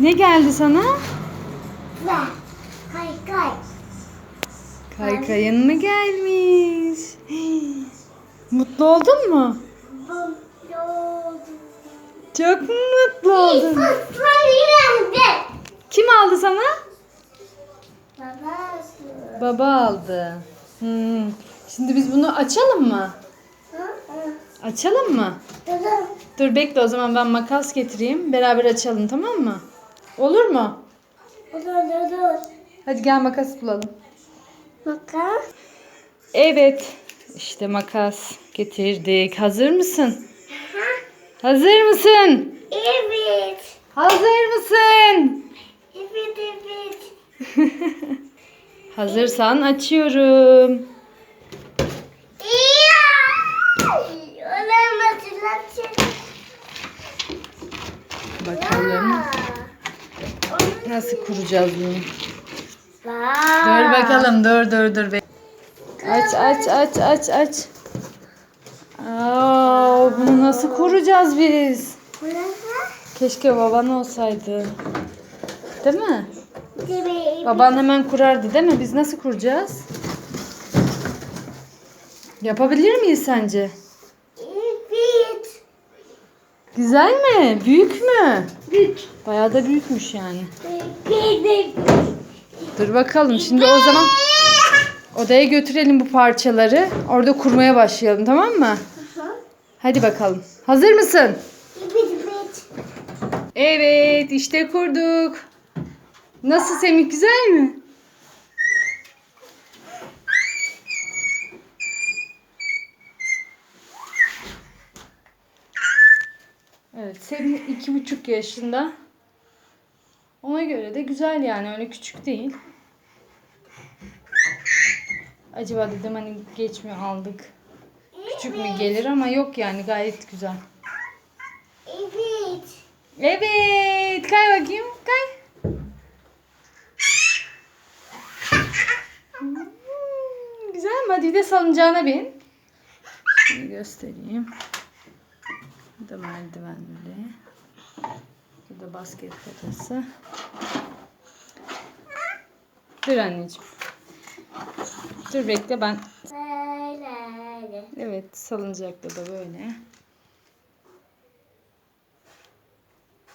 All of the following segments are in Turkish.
Ne geldi sana? Ve kay kay. Kaykayın mı gelmiş? Hii. Mutlu oldun mu? Bu yoldu. Çok mu mutlu oldun? Kim aldı sana? Babası. Baba aldı. Hmm. Şimdi biz bunu açalım mı? Açalım mı? Dur bekle o zaman ben makas getireyim. Beraber açalım tamam mı? Olur mu? Dur dur. Hadi gel makas bulalım. Bakın. Evet. İşte makas getirdik. Hazır mısın? Hazır mısın? Evet. Hazır mısın? Evet evet. Hazırsan açıyorum. Bakalım nasıl kuracağız bunu. Dur bakalım dur dur dur. Aç aç aç aç aç. Aa, bunu nasıl kuracağız biz? Keşke baban olsaydı. Değil mi? Baban hemen kurardı değil mi? Biz nasıl kuracağız? Yapabilir miyiz sence? Güzel mi? Büyük mü? Büyük. Bayağı da büyükmüş yani. Dur bakalım. Şimdi o zaman odaya götürelim bu parçaları. Orada kurmaya başlayalım tamam mı? Hadi bakalım. Hazır mısın? Evet işte kurduk. Nasıl Semih güzel mi? Evet Semih iki buçuk yaşında. Ona göre de güzel yani öyle küçük değil. Acaba dedim hani geç mi aldık? Küçük mü gelir ama yok yani gayet güzel. Evet. Evet. Kay bakayım. Kay. Hmm, Güzel mi? Hadi de salıncağına bin. Şunu göstereyim. Bu da merdivenli. Bu da basket potası. Dur anneciğim. Dur bekle ben. Evet salıncakta da böyle.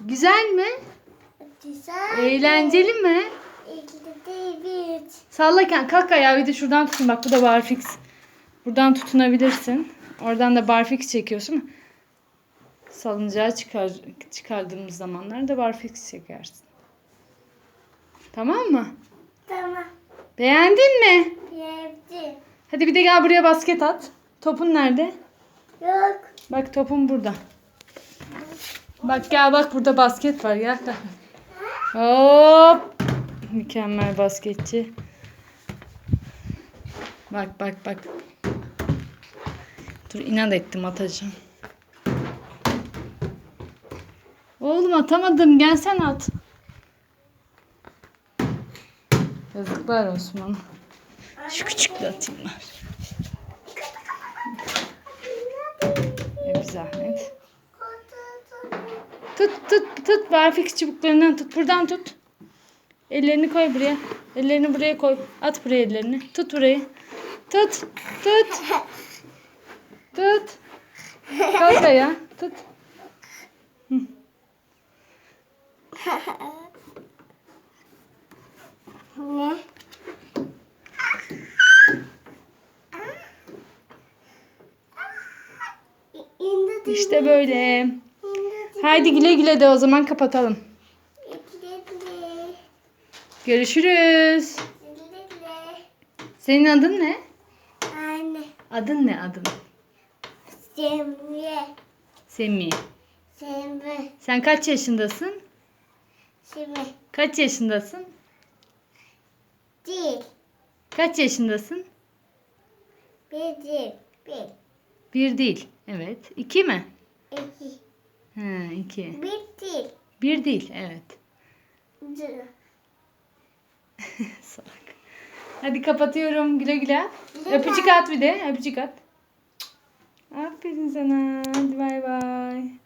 Güzel mi? Güzel. Eğlenceli mi? Evet. Sallarken kalk ayağı bir de şuradan tutun. Bak bu da barfix. Buradan tutunabilirsin. Oradan da barfix çekiyorsun. Salıncağı çıkar, çıkardığımız zamanlarda barfix çekersin. Tamam mı? Tamam. Beğendin mi? Yaptım. Hadi bir de gel buraya basket at. Topun nerede? Yok. Bak topun burada. Bak gel bak burada basket var gel. Hop. Mükemmel basketçi. Bak bak bak. Dur inat ettim atacağım. Oğlum atamadım gelsen at. Yazıklar Osman. Şu küçükle atayım bari. E, bir zahmet. Tut tut tut barfix çubuklarından tut. Buradan tut. Ellerini koy buraya. Ellerini buraya koy. At buraya ellerini. Tut burayı. Tut. Tut. Tut. Kalk ayağa. Tut. Ne? İşte böyle. Haydi güle güle de o zaman kapatalım. Görüşürüz. Senin adın ne? Anne. Adın ne adın? Semre. Semih. Semre. Sen kaç yaşındasın? Semre. Kaç yaşındasın? Değil. Kaç yaşındasın? Bir değil. Bir. Bir değil. Evet. İki mi? İki. Ha, iki. Bir değil. Bir değil. Evet. Salak. Hadi kapatıyorum. Güle güle. Öpücük at bir de. Öpücük at. Aferin sana. Hadi bay bay.